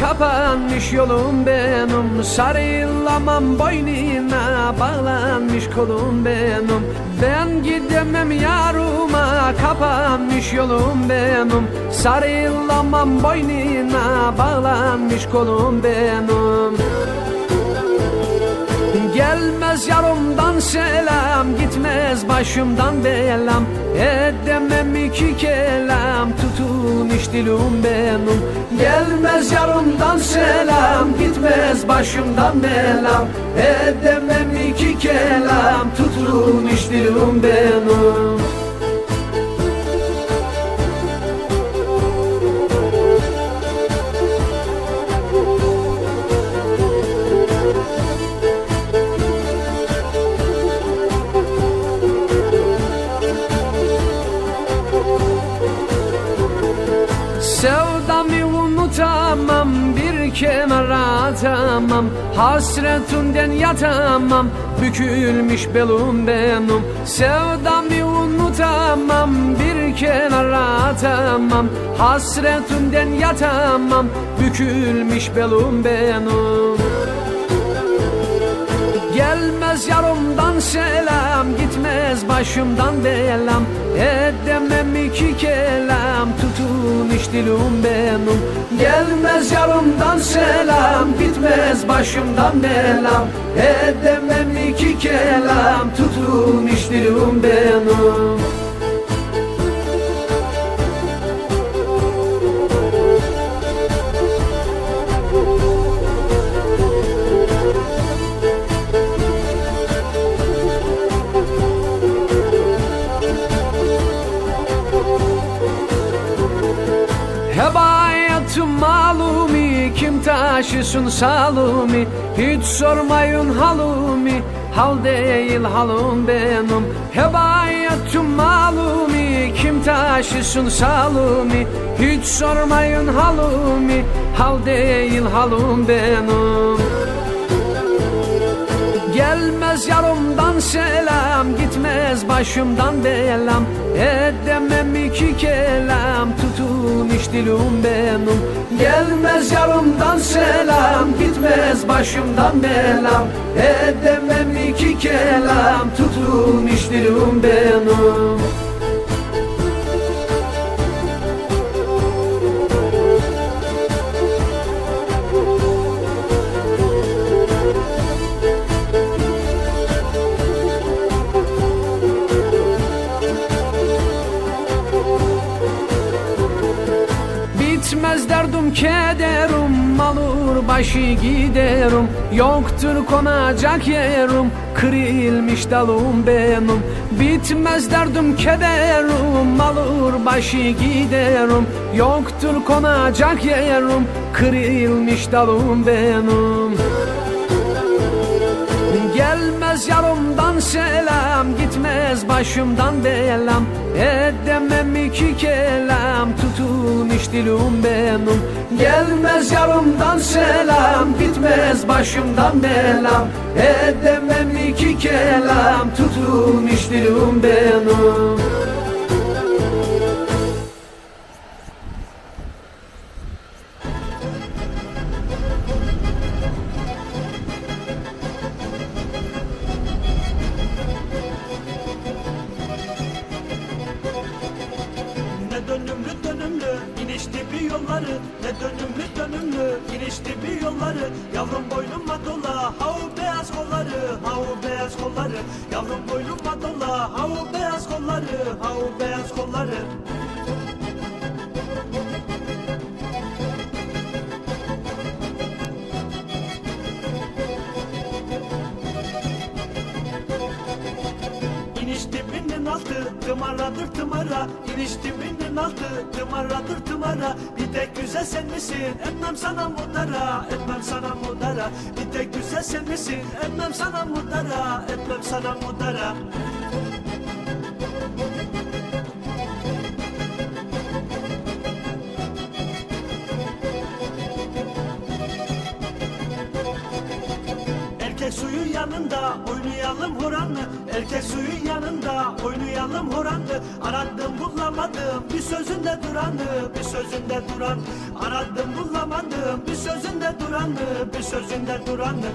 kapanmış yolum benim. Sarılamam boynuna bağlanmış kolum benim. Ben gidemem yarıma kapanmış yolum benim. Sarılamam boynuna bağlanmış kolum benim. Gelmez yarımdan selam Gitmez başımdan belam Edemem iki kelam. Tutun iş dilim benim Gelmez yarımdan selam. Gitmez başımdan belam Edemem iki kelam. Tutun iş dilim benim kenara atamam Hasretinden yatamam bükülmüş belum benim Sevdamı unutamam bir kenara atamam Hasretinden yatamam bükülmüş belum benim Gelmez yarımdan selam Gitmez başımdan belam Edemem iki kelam Tutun iş dilim benim Gelmez yarımdan selam Gitmez başımdan belam Edemem iki kelam Tutun iş dilim benim kim taşısın salumi Hiç sormayın halumi. Hal değil halum benim Hebayatım malumi. Kim taşısın salumi Hiç sormayın halumi. Hal değil halum benim. Gelmez yarımdan selam Gitmez başımdan belam. Edemem iki kelam Tutun iş dilim benim. Gelmez yarımdan selam Gitmez başımdan belam. Edemem iki kelam Tutun iş dilim benim Kederim Alır başı giderim. Yoktur konacak yerim Kırılmış dalım benim. Bitmez derdim kederim Alır başı giderim. Yoktur konacak yerim Kırılmış dalım benim. Gelmez yarımdan selam Gitmez başımdan belam. Edemem iki kelam Tutun iş dilim benim Gelmez yarımdan selam Gitmez başımdan belam. Edemem iki kelam Tutun iş dilim benim yolları Ne dönümlü dönümlü inişti bir yolları. Yavrum boynuma dola havu beyaz kolları Havu beyaz kolları. Yavrum boynuma dola havu beyaz kolları Havu beyaz kolları altı tımarladır tımara İniş dibinin altı tımarladır tımara Bir tek güzel sen misin? Etmem sana mudara Etmem sana mudara Bir tek güzel sen misin? Etmem sana mudara Etmem sana mudara Erkek suyun yanında oynayalım horanlı Erkek suyun yanında oynayalım horanlı Aradım bulamadım bir sözünde duranı Bir sözünde duran. Aradım bulamadım bir sözünde duranı Bir sözünde duranı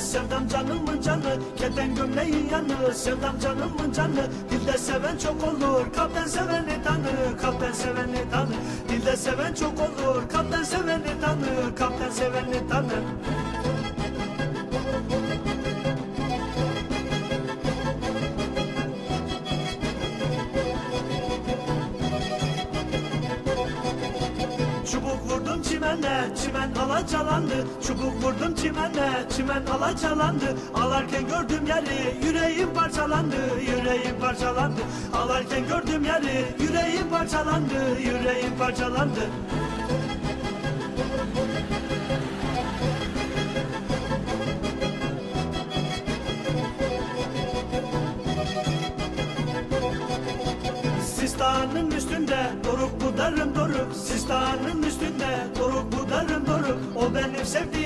sevdam canımın canı Keten gömleğin yanı, sevdam canımın canı. Dilde seven çok olur, kalpten seveni tanı Kalpten seveni tanı Dilde seven çok olur, kalpten seveni tanı Kalpten seveni tanı çimene, çimen alacalandı Çubuk vurdum çimene, çimen alacalandı Alarken gördüm yeri, yüreğim parçalandı Yüreğim parçalandı. Alarken gördüm yeri, yüreğim parçalandı Yüreğim parçalandı Sistanın üstünde doruk bu darım doruk Sistanın üstünde doruk bu darım doruk O benim sevdiğim